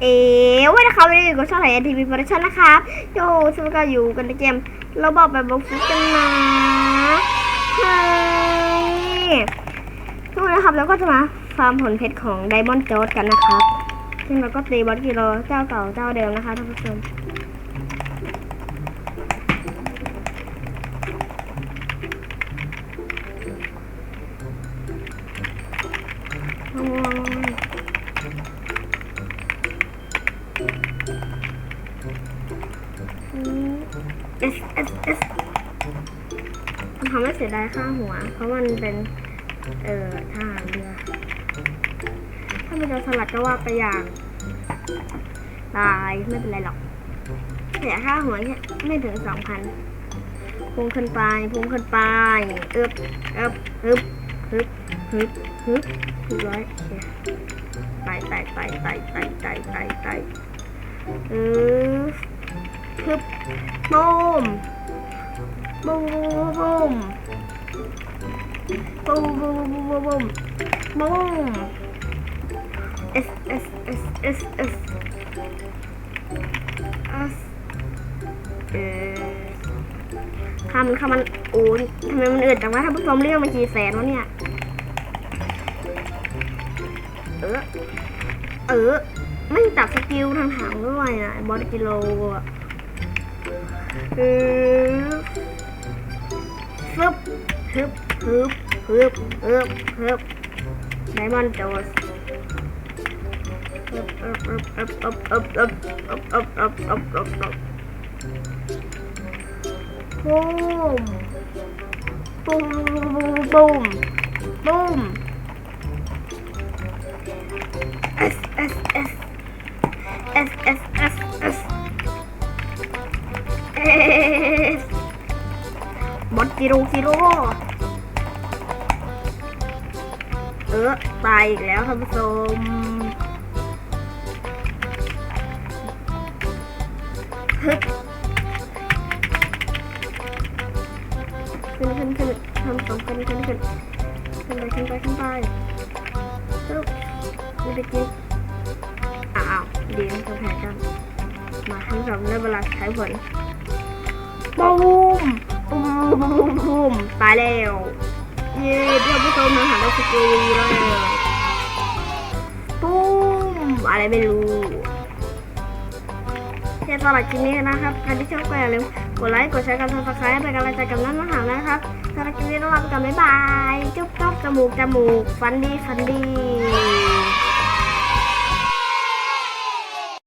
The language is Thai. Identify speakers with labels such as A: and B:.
A: เอ๋วันนี้เขาไม่ได้อยู่กับช่องไหนทีวีโปรดักชั่นนะครับโยสมก็อยู่กันในเกมเราบอกแบบบอกฟุกกันนะเฮ้ยทุกคนนะครับแล้วก็จะมาฟาร์มผลเพชรของไดมอนด์จอร์ดกันนะครับซึ่งเราก็ตีบอสกิโลเจ้าเก่าเจ้าเดิมนะคะท่านผู้ชม เอสเอสเอสมันทำให้เสียดายค่าหัว เพราะมันเป็น เอ่อทหารเรือ ถ้ามันจะสลัดก็ว่าไปอย่างตายไม่เป็นไรหรอกเสียค่าหัวแค่ไม่ถึงสองพันพุ่งขึ้นไปพุ่งขึ้นไปเอึบอึบฮึบฮึบฮึบฮึบเรียบร้อยโอเคไปไปไปไปไปไปไปไปอือ ฮึบบูมบูมบูมบูมบูมบูมบูมบูมบูม S S S S S S เอสเอสคำคำมันโอ้ยทำไมมันอืดจังวะท่านผู้ชมเรียกมันกี่แสนวะเนี่ย เออ เออ ไม่จับสกิลทางหางด้วยนะบอสกิโลอะ เออฟึบฮึบฮึบฮึบฮึบฮึบไดมอนด์โจสอึบอึบอึบอึบอึบอึบอึบอึบอึบอึบอึบอึบอึบบูมบูมบูมบูม S S S S S บอสกิโลกิโลเออตายอีกแล้วท่านผู้ชมฮึบขึ้นขึ้นขึ้นทำสองขึ้นขึ้นขึ้นขึ้นไปขึ้นไปขึ้นไปฮึบไม่ได้กินอ้าวเดีนะจะแพ้กัน มาทั้งสองได้เวลาใช้ผลบูมบูมบูมบูมตายแล้วเย้ท่านผู้ชมมาหาได้สกิลแล้วปุ้มอะไรไม่รู้แค่ตลอดคลิปนี้นะครับใครที่ชอบก็อย่าลืมกดไลค์กดแชร์กันซับสไครต์เป็นกำลังใจกับน้องมาหานะครับสำหรับคลิปนี้ต้องลาไปก่อนบ๊ายบาย จุ๊บจุ๊บจมูกจมูก ฟันดีฟันดี